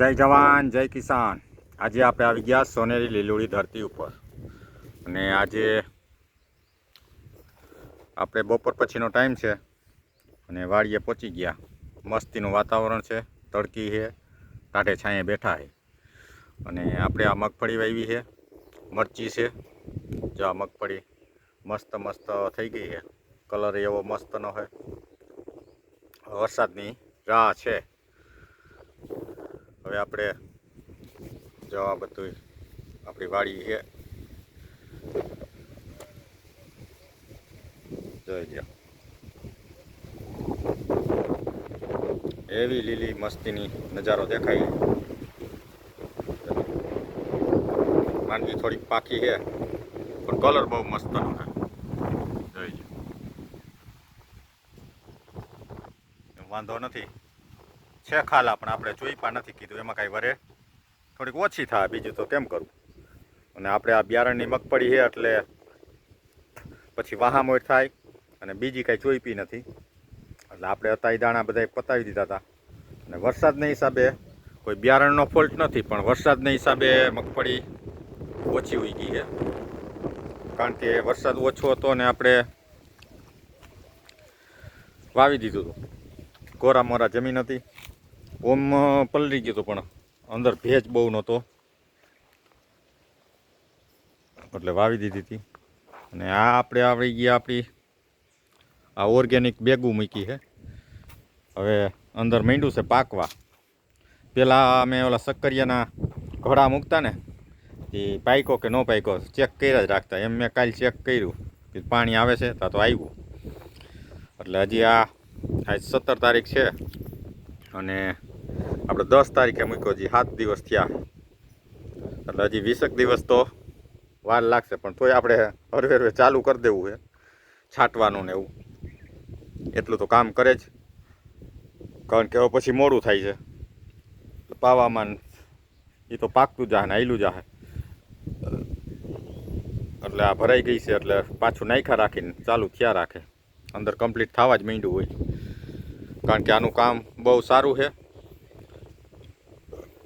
જય જવાન, જય કિસાન. આજે આપણે આવી ગયા સોનેરી લીલુડી ધરતી ઉપર. અને આજે આપણે બપોર પછીનો ટાઈમ છે અને વાડીએ પહોંચી ગયા. મસ્તીનું વાતાવરણ છે, તડકી છે કાંઠે છાંયે બેઠા છે. અને આપણે આ મગફળી વાવી છે, મરચી છે. જો આ મગફળી મસ્ત મસ્ત થઈ ગઈ છે. કલર એવો મસ્તનો છે. વરસાદની રાહ છે. હવે આપણે જવા બધું આપણી વાડી છે. જોઈ લ્યો. એવી લીલી મસ્તીની નજારો દેખાય. માંડવી થોડીક પાકી છે, પણ કલર બહુ મસ્તનો છે. જોઈ લ્યો. વાંધો નથી. છે ખાલા પણ આપણે જોઈ પણ નથી કીધું. એમાં કાંઈ વરે થોડીક ઓછી થાય. બીજું તો કેમ કરવું અને આપણે આ બિયારણની મગફળી છે એટલે પછી વાહામોડ થાય અને બીજી કાંઈ જોઈ પી નથી. એટલે આપણે અતાઈ દાણા બધા પતાવી દીધા હતા. અને વરસાદના હિસાબે કોઈ બિયારણનો ફોલ્ટ નથી, પણ વરસાદના હિસાબે મગફળી ઓછી ઉઈ ગઈ છે. કારણ કે વરસાદ ઓછો હતો ને આપણે વાવી દીધું હતું. કોરા મોરા જમીન હતી. ઓમ પલળી ગયું પણ અંદર ભેજ બહુ નહોતો. એટલે વાવી દીધી હતી. અને આ આપણે આવી ગયા આપણી, આ ઓર્ગેનિક બેગું મૂકી છે. હવે અંદર માંડ્યું છે પાકવા. પહેલાં અમે ઓલા સક્કરિયાના ઘોડા મૂકતા ને, એ પાયકો કે ન પાયકો ચેક કર્યા જ રાખતા. એમ મેં કાલે ચેક કર્યું કે પાણી આવે છે ત્યાં તો આવ્યું. એટલે હજી આ, આજ સત્તર તારીખ છે. અને આપણે દસ તારીખે મૂક્યો હજી સાત દિવસ થયા. એટલે હજી વીસેક દિવસ તો વાર લાગશે, પણ તોય આપણે હરવે હરવે ચાલુ કરી દેવું છે, છાંટવાનું ને એવું. એટલું તો કામ કરે જ. કારણ કે હવે પછી મોડું થાય છે. પાવામાં એ તો પાકતું જાહે ને આયલું જાહે. એટલે આ ભરાઈ ગઈ છે, એટલે પાછું નાખ્યા રાખીને ચાલુ થયા રાખે. અંદર કમ્પ્લીટ થવા જ માંડ્યું હોય. કારણ કે આનું કામ બહુ સારું છે.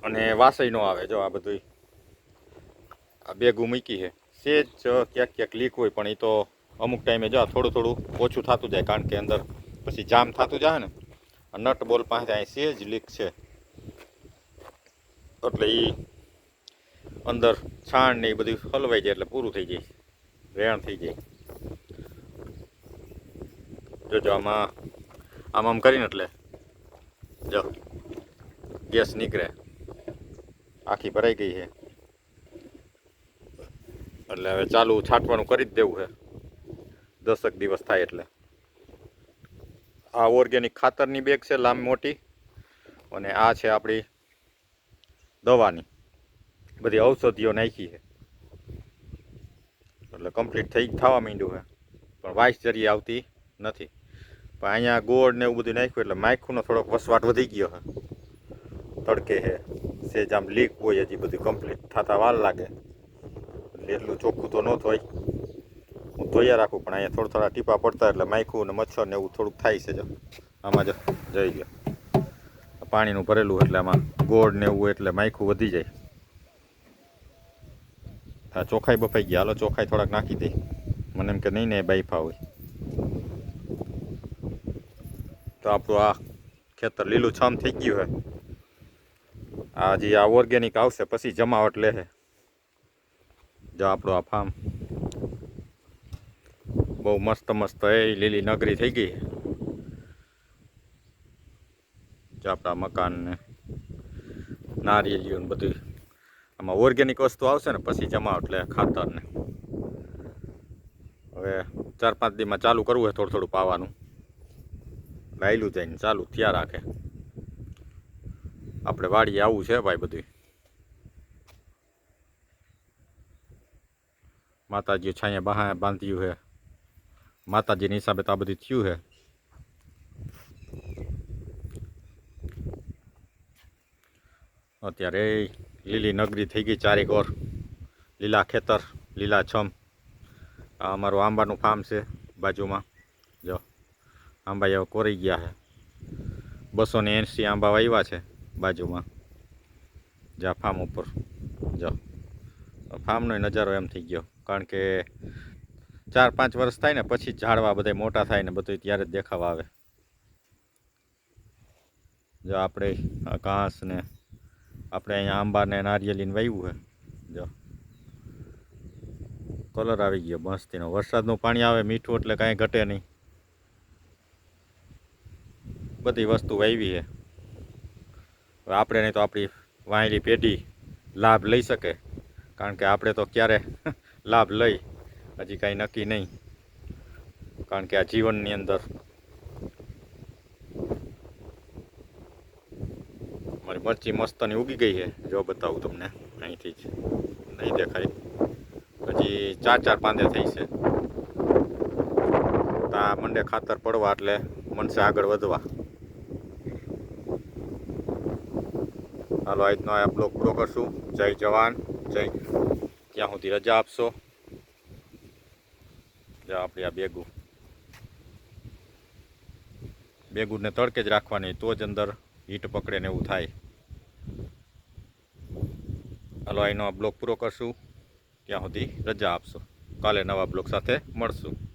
અને વાસય ન આવે જો આ બધું આ બેગું મૂકી છે. સેજ ક્યાંક ક્યાંક લીક હોય, પણ એ તો અમુક ટાઈમે જો થોડું થોડું ઓછું થતું જાય, કારણ કે અંદર પછી જામ થતું જાય ને નટ બોલ પાસે અહીં સેજ લીક છે. એટલે એ અંદર છાણ ને એ બધું હલવાઈ જાય, એટલે પૂરું થઈ જાય. રેણ થઈ જાય. જોજો આમાં, આમ આમ કરીને એટલે, જો, ગેસ નીકળે. આખી ભરાઈ ગઈ છે. એટલે હવે ચાલુ છાંટવાનું કરી જ દેવું છે. દસક દિવસ થાય એટલે. આ ઓર્ગેનિક ખાતરની બેગ છે, લાંબી મોટી. અને આ છે આપણી દવાની. બધી ઔષધિઓ નાખી છે. એટલે કમ્પ્લીટ થઈ થવા માંડ્યું છે. પણ વાઇસ જરી આવતી નથી. પણ અહીંયા ગોળ ને એવું બધું નાખ્યું એટલે માયખુંનો થોડોક વસવાટ વધી ગયો છે. તડકે છે. સેજ આમ લીક હોય, હજી બધું કમ્પ્લીટ થતા વાર લાગે. એટલે એટલું ચોખ્ખું તો ન થાય. હું ધોયા રાખું, પણ અહીંયા થોડા થોડા ટીપા પડતા એટલે માયખું ને મચ્છર ને એવું થોડુંક થાય છે જો. આમાં જો, જઈ ગયો. પાણીનું ભરેલું એટલે આમાં ગોળ ને એવું એટલે માયખું વધી જાય. હા ચોખાઈ બફાઈ ગયા. હાલો, ચોખાઈ થોડાક નાખી દઈ મને એમ કે નહીં ને બાઈફા હોય. તો આપણું આ ખેતર લીલું છામ થઈ ગયું છે આ હજી આ ઓર્ગેનિક આવશે, પછી જમાવટ લે જો આપણો આ ફાર્મ બહુ મસ્ત મસ્ત એ લીલી નગરી થઈ ગઈ. જો આપણા મકાન ને નારિયેલીઓ ને બધું. આમાં ઓર્ગેનિક વસ્તુ આવશે ને, પછી જમાવટ લે ખાતર ને. હવે ચાર પાંચ દીમાં ચાલુ કરવું હોય, થોડું થોડું પાવાનું. લાયલું જઈને ચાલુ થયા રાખે. આપણે વાડીએ આવું છે ભાઈ બધું માતાજી છાયા બહા બાંધ્યું છે. માતાજીની હિસાબે તો આ બધું થયું છે. અત્યારે લીલી નગરી થઈ ગઈ ચારેક ઓર. લીલા ખેતર, લીલા છમ. આ અમારું આંબાનું ફાર્મ છે બાજુમાં. જો, આંબા એવા કોરી ગયા છે. બસો ને એંસી આંબા વાવ્યા છે. બાજુમાં. જ્યાં ફાર્મ ઉપર. જો. ફાર્મનો નજારો એમ થઈ ગયો. કારણ કે ચાર પાંચ વર્ષ થાય ને, પછી ઝાડવા બધા મોટા થાય ને બધું ત્યારે જ દેખાવા આવે. જો આપણે આ ઘાસ ને, આપણે અહીંયા આંબા ને નારિયેલીને વાવ્યું છે. જો. કલર આવી ગયો મસ્તીનો. વરસાદનું પાણી આવે, મીઠું એટલે કાંઈ ઘટે નહીં. બધી વસ્તુ વાવી છે. આપણે નહીં તો આપણી વાયલી પેઢી લાભ લઈ શકે. કારણ કે આપણે તો ક્યારે લાભ લઈ, હજી કાંઈ નક્કી નહીં. કારણ કે આ જીવનની અંદર મારી મરચી મસ્તની ઉગી ગઈ છે. જો બતાવું તમને અહીંથી જ. નહીં દેખાય. હજી ચાર ચાર પાંદે થઈ છે. તો આ મંડે ખાતર પડવા એટલે મનસે આગળ વધવા. હાલો, આજનો આ બ્લોગ પૂરો કરશું. જય જવાન, જય. ત્યાં સુધી રજા આપશો. જો, આપણી આ બેગું. બેગુને તડકે જ રાખવાની, તો જ અંદર હીટ પકડે ને એવું થાય. હાલો અહીંનો આ બ્લોગ પૂરો કરશું. ત્યાં સુધી રજા આપશો. કાલે નવા બ્લોગ સાથે મળશું.